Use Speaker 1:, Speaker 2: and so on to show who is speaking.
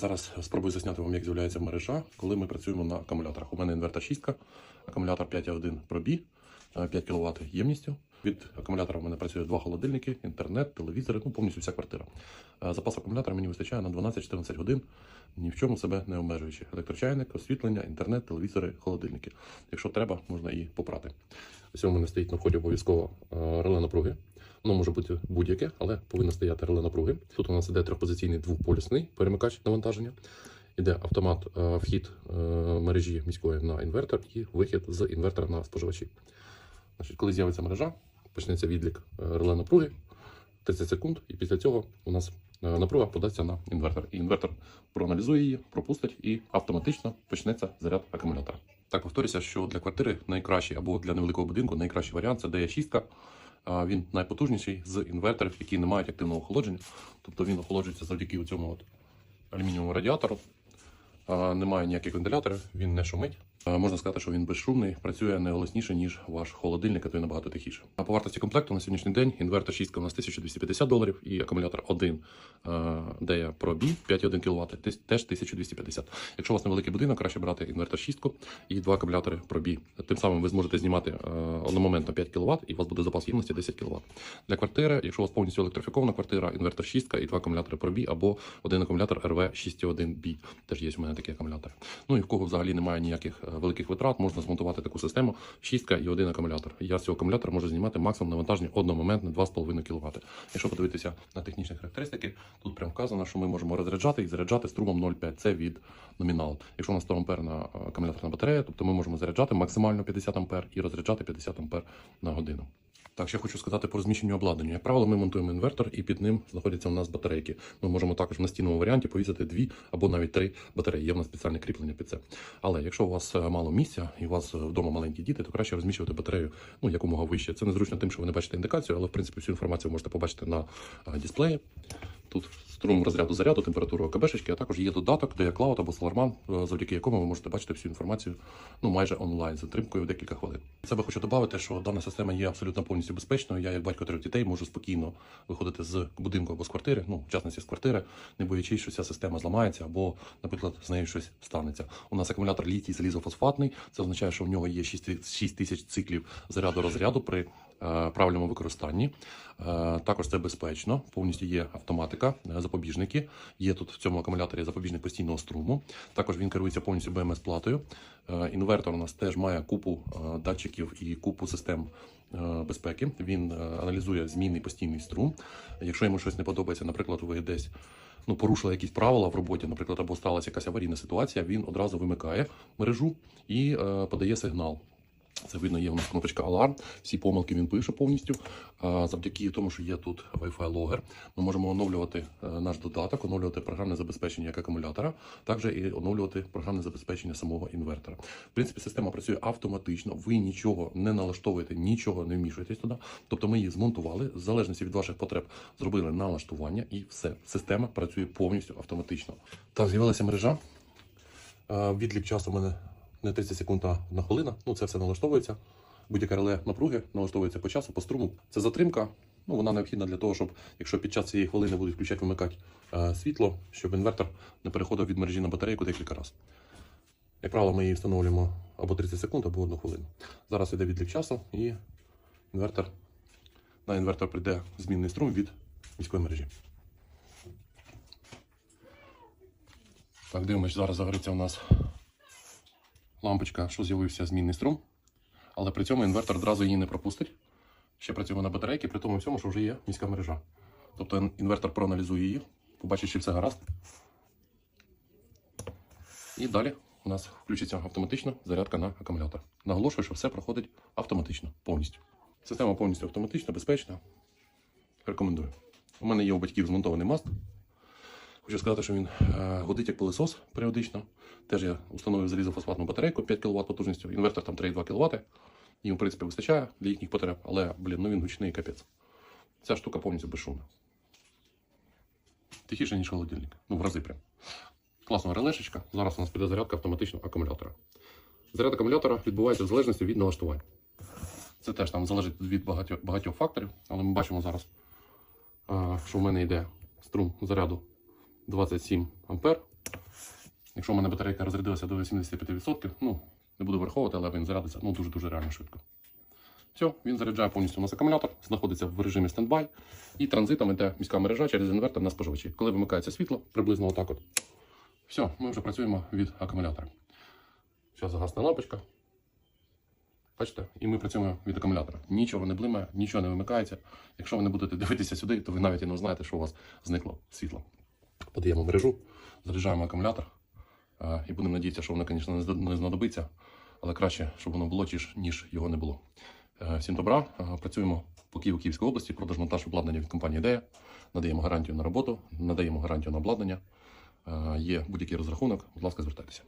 Speaker 1: Зараз спробую засняти вам, як з'являється мережа, коли ми працюємо на акумуляторах. У мене інвертор 6, акумулятор 5.1 пробі, 5 кВт ємністю. Від акумулятора в мене працює два холодильники, інтернет, телевізори, ну повністю вся квартира. Е, Запас акумулятора мені вистачає на 12-14 годин, ні в чому себе не обмежуючи. Електрочайник, освітлення, інтернет, телевізори, холодильники. Якщо треба, можна і попрати. Ось у мене стоїть на вході обов'язково е, реле напруги. Воно може бути будь-яке, але повинно стояти реле напруги. Тут у нас іде трьохпозиційний двохполюсний перемикач навантаження. Іде автомат е, вхід мережі міської на інвертор і вихід з інвертора на споживачі. Значить, коли з'явиться мережа, почнеться відлік е, реле напруги 30 секунд, і після цього у нас е, напруга подасться на інвертор. І інвертор проаналізує її, пропустить і автоматично почнеться заряд акумулятора. Так повторюся, що для квартири найкращий або для невеликого будинку найкращий варіант це DE6. А, Він найпотужніший з інверторів, які не мають активного охолодження. Тобто він охолоджується завдяки цьому алюмінієвому радіатору. Немає ніяких вентиляторів, він не шумить. А, Можна сказати, що він безшумний, працює не голосніше, ніж ваш холодильник, а то й набагато тихіше. А по вартості комплекту на сьогоднішній день інвертор 6 у нас 1250 доларів і акумулятор 1 DEA Pro B 5,1 кВт теж 1250. Якщо у вас невеликий будинок, краще брати інвертор 6 і два акумулятори B. Тим самим ви зможете знімати е, одномоментно 5 кВт і у вас буде запас ємності 10 кВт. Для квартири, якщо у вас повністю електрифікована квартира, інвертор 6 і два акумулятори B або один акумулятор RV 6.1B. Теж є у мене такі акумулятори. Ну і в кого взагалі немає ніяких е, великих витрат, можна змонтувати таку систему 6 і один акумулятор. Я з цього акумулятора можу знімати максимум навантаження одномоментне 2,5 кВт. Якщо подивитися на технічні характеристики, тут прямо вказано, що ми можемо розряджати і заряджати струмом 0,5. Це від номіналу. Якщо у нас 100 ампер на е, акумуляторна батарея, тобто ми можемо заряджати максимально 50 ампер і розряджати 50 ампер на годину. Так, ще хочу сказати про розміщення обладнання. Як правило, ми монтуємо інвертор, і під ним знаходяться у нас батарейки. Ми можемо також в настійному варіанті повісити дві або навіть три батареї. Є в нас спеціальне кріплення під це. Але якщо у вас е, мало місця і у вас е, вдома маленькі діти, то краще розміщувати батарею ну якомога вище. Це незручно тим, що ви не бачите індикацію, але в принципі всю інформацію можете побачити на е, дисплеї. Тут струм розряду заряду, температуру ОКБшечки, а також є додаток, де є Cloud або Solarman, е, завдяки якому ви можете бачити всю інформацію ну майже онлайн з затримкою в декілька хвилин. Себе хочу додати, що дана система є абсолютно повністю безпечною. Я, як батько трьох дітей, можу спокійно виходити з будинку або з квартири, ну в частності з квартири, не боячись, що ця система зламається або, наприклад, з нею щось станеться. У нас акумулятор літій залізофосфатний. Це означає, що в нього є 6 6 тисяч циклів заряду розряду при правильному використанні. Е, Також це безпечно, повністю є автоматика, е, запобіжники. Є тут в цьому акумуляторі запобіжник постійного струму. Також він керується повністю БМС-платою. Е, Інвертор у нас теж має купу е, датчиків і купу систем е, безпеки. Він е, аналізує змінний постійний струм. Якщо йому щось не подобається, наприклад, ви десь ну, порушили якісь правила в роботі, наприклад, або сталася якась аварійна ситуація, він одразу вимикає мережу і е, подає сигнал. Це видно, є у нас кнопочка Аларм. Всі помилки він пише повністю. Завдяки тому, що є тут Wi-Fi логер, ми можемо оновлювати е, наш додаток, оновлювати програмне забезпечення як акумулятора, також і оновлювати програмне забезпечення самого інвертора. В принципі, система працює автоматично. Ви нічого не налаштовуєте, нічого не вмішуєтесь туди. Тобто ми її змонтували, в залежності від ваших потреб зробили налаштування, і все. Система працює повністю автоматично. Так, з'явилася мережа. Е, Відлік часу у мене не 30 секунд а на хвилина. Ну, це все налаштовується. Будь-яке реле напруги налаштовується по часу, по струму. Це затримка. Ну, вона необхідна для того, щоб якщо під час цієї хвилини будуть включати вимикати е, світло, щоб інвертор не переходив від мережі на батарейку декілька разів. Як правило, ми її встановлюємо або 30 секунд, або 1 хвилину. Зараз йде відлік часу і інвертор, на інвертор прийде змінний струм від міської мережі. Так, дивимось, зараз загориться у нас лампочка, що з'явився змінний струм, але при цьому інвертор одразу її не пропустить. Ще працюємо на батарейки, при тому всьому, що вже є міська мережа. Тобто інвертор проаналізує її, побачить, чи все гаразд. І далі у нас включиться автоматично зарядка на акумулятор. Наголошую, що все проходить автоматично, повністю. Система повністю автоматична, безпечна. Рекомендую. У мене є у батьків змонтований маст. Хочу сказати, що він е, годить як пилосос періодично. Теж я установив залізофосфатну батарейку 5 кВт потужністю, інвертор там 3,2 кВт. Їм, в принципі, вистачає для їхніх потреб, але, блін, ну він гучний капець. Ця штука повністю безшумна. Тихіше, ніж холодильник. Ну, в рази прям. Класна релешечка. Зараз у нас піде зарядка автоматично акумулятора. Заряд акумулятора відбувається в залежності від налаштувань. Це теж там залежить від багатьох, багатьох факторів, але ми бачимо зараз, що в мене йде струм заряду 27 ампер. Якщо в мене батарейка розрядилася до 85%, ну, не буду враховувати, але він зарядиться ну, дуже-дуже реально швидко. Все, він заряджає повністю у нас акумулятор, знаходиться в режимі стендбай, і транзитом йде міська мережа через інвертор на споживачі. Коли вимикається світло, приблизно отак от. Все, ми вже працюємо від акумулятора. Все, загасна лампочка. Бачите? І ми працюємо від акумулятора. Нічого не блимає, нічого не вимикається. Якщо ви не будете дивитися сюди, то ви навіть і не знаєте, що у вас зникло світло. Подаємо мережу, заряджаємо акумулятор. е, І будемо надіятися, що воно, звісно, не знадобиться, але краще, щоб воно було, ніж, його не було. Е, Всім добра. Е, Працюємо по Києву Київській області, продаж монтаж обладнання від компанії Ідея. Надаємо гарантію на роботу, надаємо гарантію на обладнання. Є будь-який розрахунок. Будь ласка, звертайтеся.